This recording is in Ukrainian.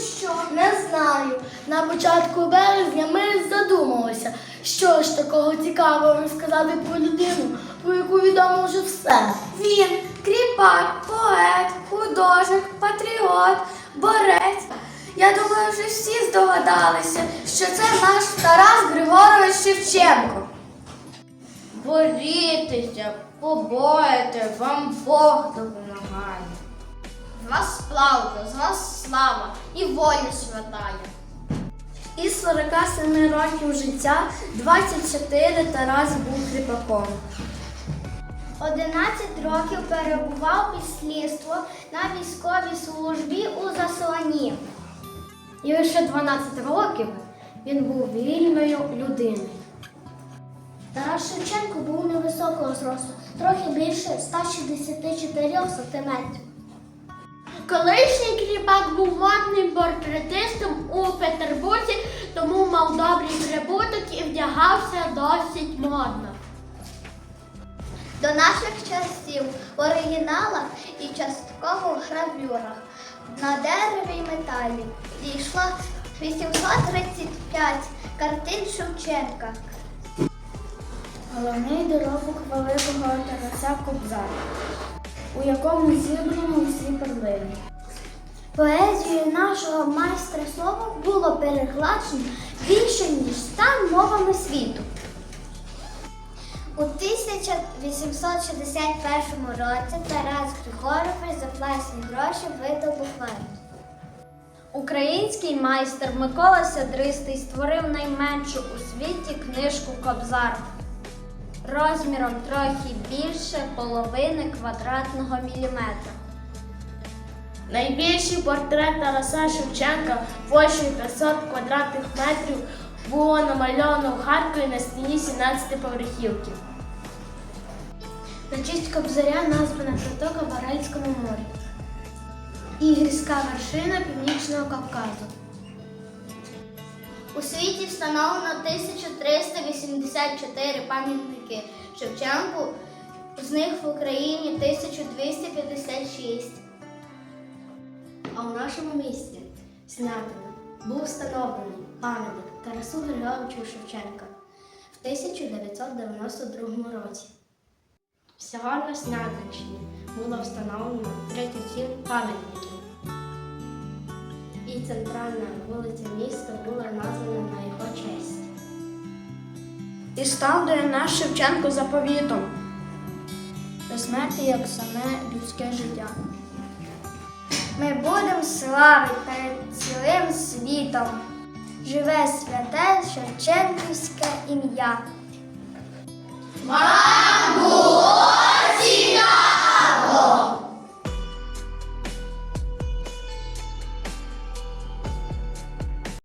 що? Не знаю. На початку березня ми задумалися, що ж такого цікавого розказати про людину, про яку відомо вже все. Він кріпак, поет, художник, патріот, борець. Я думаю, вже всі здогадалися, що це наш Тарас Григорович Шевченко. Борітеся, побоїте, вам Бог допомагає. З вас сплавка, з вас слава і воля святая. Із 47 років життя 24 Тарас був кріпаком. 11 років перебував під слідство на військовій службі у заслоні. І лише 12 років він був вільною людиною. Тарас Шевченко був невисокого зросту, трохи більше 164 сантиметрів. Колишній кріпак був модним портретистом у Петербурзі, тому мав добрий прибуток і вдягався досить модно. До наших часів в оригіналах і частково в гравюрах на дереві й металі дійшло 835 картин Шевченка. Головний доробок великого Тараса Кобзара, у якому зібрано усі перлини. Поезію нашого майстра слова було перекладено більше ніж 100 мовами світу. У 1861 році Тарас Григорович за власні гроші видав буквально. Український майстер Микола Сядристий створив найменшу у світі книжку Кобзар розміром трохи більше половини квадратного міліметра. Найбільший портрет Тараса Шевченка площею 500 квадратних метрів було намальовано в Харкові на стіні 17 поверхівки. На честь Кобзаря названа протока в Аральському морі і гірська вершина Північного Кавказу. У світі встановлено 1384 пам'ятники Шевченку, з них в Україні 1256. А у нашому місті Снятина був встановлений пам'ятник Тарасу Григоровичу Шевченка в 1992 році. Всього на Снятинщині було встановлено 37 пам'ятників. І центральна вулиця міста була названа на його честь. І став наш Шевченко заповітом. До смерті як саме людське життя. Ми будемо славити перед цілим світом. Живе святе Шевченківське ім'я.